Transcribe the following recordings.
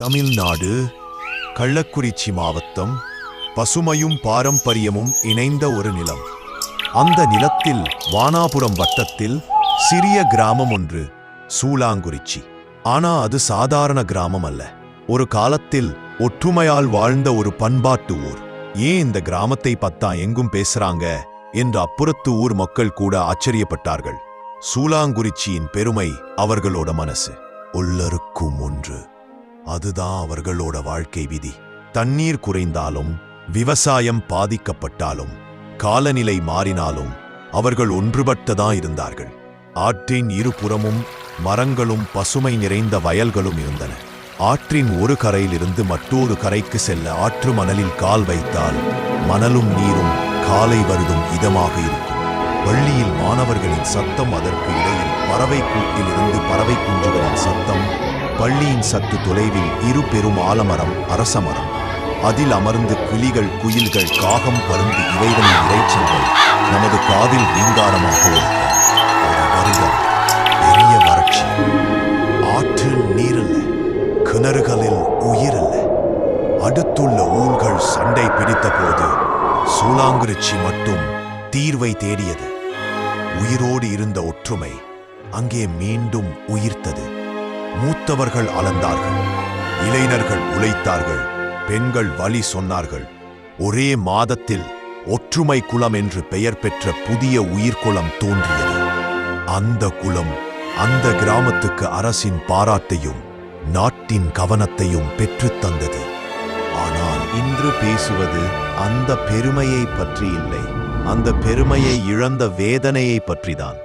தமிழ்நாடு கள்ளக்குறிச்சி மாவட்டம் பசுமையும் பாரம்பரியமும் இணைந்த ஒரு நிலம். அந்த நிலத்தில் வானாபுரம் வட்டத்தில் சிறிய கிராமம் ஒன்று சூலாங்குறிச்சி. ஆனா அது சாதாரண கிராமம் அல்ல. ஒரு காலத்தில் ஒற்றுமையால் வாழ்ந்த ஒரு பண்பாட்டு ஊர். ஏன் இந்த கிராமத்தை பத்தா எங்கும் பேசுறாங்க என்று அப்புறத்து ஊர் மக்கள் கூட ஆச்சரியப்பட்டார்கள். சூளாங்குறிச்சியின் பெருமை அவர்களோட மனசு. உள்ளருக்கும் ஒன்று. அதுதான் அவர்களோட வாழ்க்கை விதி. தண்ணீர் குறைந்தாலும் விவசாயம் பாதிக்கப்பட்டாலும் காலநிலை மாறினாலும் அவர்கள் ஒன்றுபட்டதான் இருந்தார்கள். ஆற்றின் இருபுறமும் மரங்களும் பசுமை நிறைந்த வயல்களும் இருந்தன. ஆற்றின் ஒரு கரையிலிருந்து மற்றொரு கரைக்கு செல்ல ஆற்று மணலில் கால் வைத்தால் மணலும் நீரும் காலை வருதும் இதமாக இருக்கும். பள்ளியில் மாணவர்களின் சத்தம் அதற்கு இடையில் பறவை கூட்டிலிருந்து பறவை குஞ்சுகளின் சத்தம் பள்ளியின் சற்று தொலைவில் இரு பெரும் ஆலமரம் அரசமரம். அதில் அமர்ந்து கிளிகள் குயில்கள் காகம் பருந்து இவைகளின் இறைச்சல்கள் நமது காதில் ரீங்காரமாக ஒரு வருடம் பெரிய வறட்சி. ஆற்றில் நீரல்ல கிணறுகளில் உயிரல்ல. அடுத்துள்ள ஊர்கள் சண்டை பிடித்தபோது சூளாங்குறிச்சி மட்டும் தீர்வை தேடியது. உயிரோடு இருந்த ஒற்றுமை அங்கே மீண்டும் உயிர்த்தது. மூத்தவர்கள் அளந்தார்கள். இளைஞர்கள் உழைத்தார்கள். பெண்கள் வழி சொன்னார்கள். ஒரே மாதத்தில் ஒற்றுமை குலம் என்று பெயர் பெற்ற புதிய உயிர்குளம் தோன்றியது. அந்த குலம் அந்த கிராமத்துக்கு அரசின் பாராட்டையும் நாட்டின் கவனத்தையும் பெற்றுத் தந்தது. ஆனால் இன்று பேசுவது அந்த பெருமையை பற்றி இல்லை. அந்த பெருமையை இழந்த வேதனையை பற்றிதான்.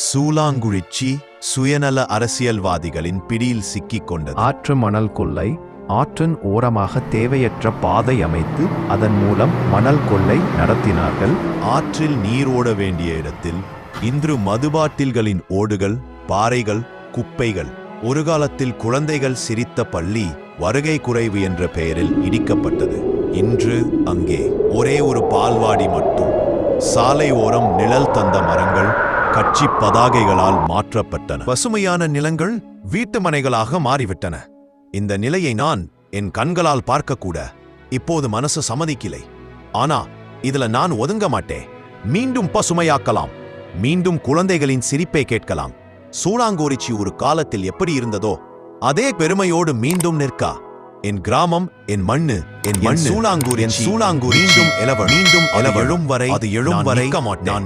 சூலாங்குழிச்சி சுயநல அரசியல்வாதிகளின் பிடியில் சிக்கிக் கொண்டது. ஆற்று மணல் கொள்ளை ஆற்றின் ஓரமாக தேவையற்ற பாதை அமைத்து அதன் மூலம் மணல் கொள்ளை நடத்தினார்கள். ஆற்றில் நீர் ஓட வேண்டிய இடத்தில் இன்று மதுபாட்டில்களின் ஓடுகள் பாறைகள் குப்பைகள் ஒரு காலத்தில் குழந்தைகள் சிரித்த பள்ளி வருகை குறைவு என்ற பெயரில் இடிக்கப்பட்டது. இன்று அங்கே ஒரே ஒரு பால்வாடி மட்டும் சாலை ஓரம் நிழல் தந்த மரங்கள் கட்சி பதாகைகளால் மாற்றப்பட்டன. பசுமையான நிலங்கள் வீட்டு மனைகளாக மாறிவிட்டன. இந்த நிலையை நான் என் கண்களால் பார்க்கக்கூட இப்போது மனசு சம்மதிக்கலை. ஆனா இதுல நான் ஒதுங்க மாட்டேன். மீண்டும் பசுமையாக்கலாம். மீண்டும் குழந்தைகளின் சிரிப்பை கேட்கலாம். சூளாங்கோரிச்சி ஒரு காலத்தில் எப்படி இருந்ததோ அதே பெருமையோடு மீண்டும் நிற்கா. என் கிராமம் என் மண்ணு என் மண் சூளாங்கூர் என் சூளாங்கூர் மீண்டும் எலவ மீண்டும் எலவழும் வரை அது எழும் வரை நான்